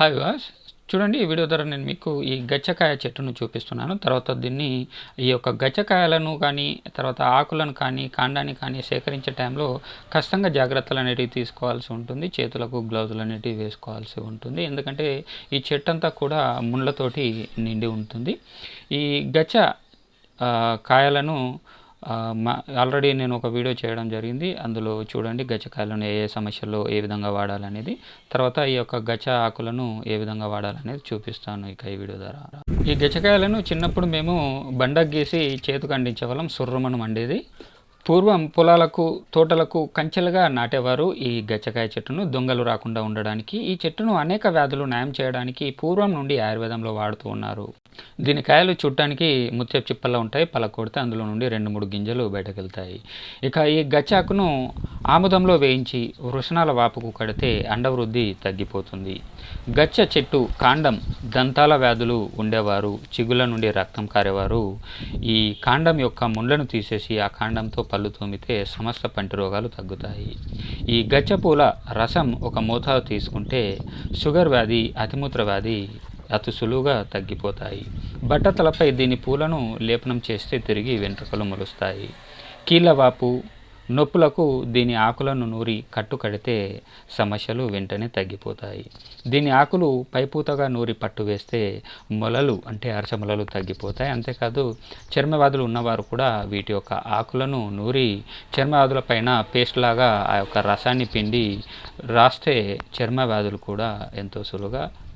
Hi was చూడండి ఈ video ద్వారా నేను మీకు ఈ గచ్చకాయ చెట్టును చూపిస్తున్నాను. తర్వాత దీన్ని ఈ యొక్క గచ్చకాయలను కానీ తర్వాత ఆకులను కానీ కాండాన్ని కానీ సేకరించే టైంలో ఖచ్చితంగా జాగ్రత్తలు అనేటివి తీసుకోవాల్సి ఉంటుంది. చేతులకు గ్లౌజులు అనేటివి వేసుకోవాల్సి ఉంటుంది. ఎందుకంటే ఈ చెట్టు అంతా కూడా ముళ్ళతోటి నిండి ఉంటుంది. ఈ గచ్చ కాయలను ఆల్రెడీ నేను ఒక వీడియో చేయడం జరిగింది. అందులో చూడండి గచ్చకాయలను ఏ ఏ సమస్యల్లో ఏ విధంగా వాడాలనేది. తర్వాత ఈ యొక్క గచ్చ ఆకులను ఏ విధంగా వాడాలనేది చూపిస్తాను ఇక ఈ వీడియో ద్వారా. ఈ గచ్చకాయలను చిన్నప్పుడు మేము బండకు గీసి చేతికి అందించేవాళ్ళం సుర్రమను మండేది పూర్వం పొలాలకు తోటలకు కంచెలుగా నాటేవారు ఈ గచ్చకాయ చెట్టును దొంగలు రాకుండా ఉండడానికి. ఈ చెట్టును అనేక వ్యాధులు నయం చేయడానికి పూర్వం నుండి ఆయుర్వేదంలో వాడుతూ ఉన్నారు. దీని కాయలు చుట్టానికి ముత్యపు చిప్పల్లా ఉంటాయి పలకొడితే అందులో నుండి రెండు మూడు గింజలు బయటకు వెళ్తాయి ఇక ఈ గచ్చాకును ఆముదంలో వేయించి వృషణాల వాపుకు కడితే అండవృద్ధి తగ్గిపోతుంది. గచ్చ చెట్టు కాండం దంతాల వ్యాధులు ఉండేవారు చిగుల నుండి రక్తం కారేవారు. ఈ కాండం యొక్క ముండ్లను తీసేసి ఆ కాండంతో పళ్ళు తోమితే సమస్త పంటి రోగాలు తగ్గుతాయి. ఈ గచ్చ పూల రసం ఒక మోతాదు తీసుకుంటే షుగర్ వ్యాధి అతిమూత్ర వ్యాధి అతి సులువుగా తగ్గిపోతాయి. బట్టతలపై దీని పూలను లేపనం చేస్తే తిరిగి వెంట్రుకలు మొలుస్తాయి. కీళ్ళవాపు నొప్పులకు దీని ఆకులను నూరి కట్టు కడితే సమస్యలు వెంటనే తగ్గిపోతాయి. దీని ఆకులు పైపూతగా నూరి పట్టు వేస్తే మొలలు అంటే అరచమొలలు తగ్గిపోతాయి. అంతేకాదు చర్మవ్యాధులు ఉన్నవారు కూడా వీటి యొక్క ఆకులను నూరి చర్మవ్యాధుల పైన పేస్ట్ లాగా ఆ యొక్క రసాన్ని పిండి రాస్తే చర్మ వ్యాధులు కూడా ఎంతో సులువుగా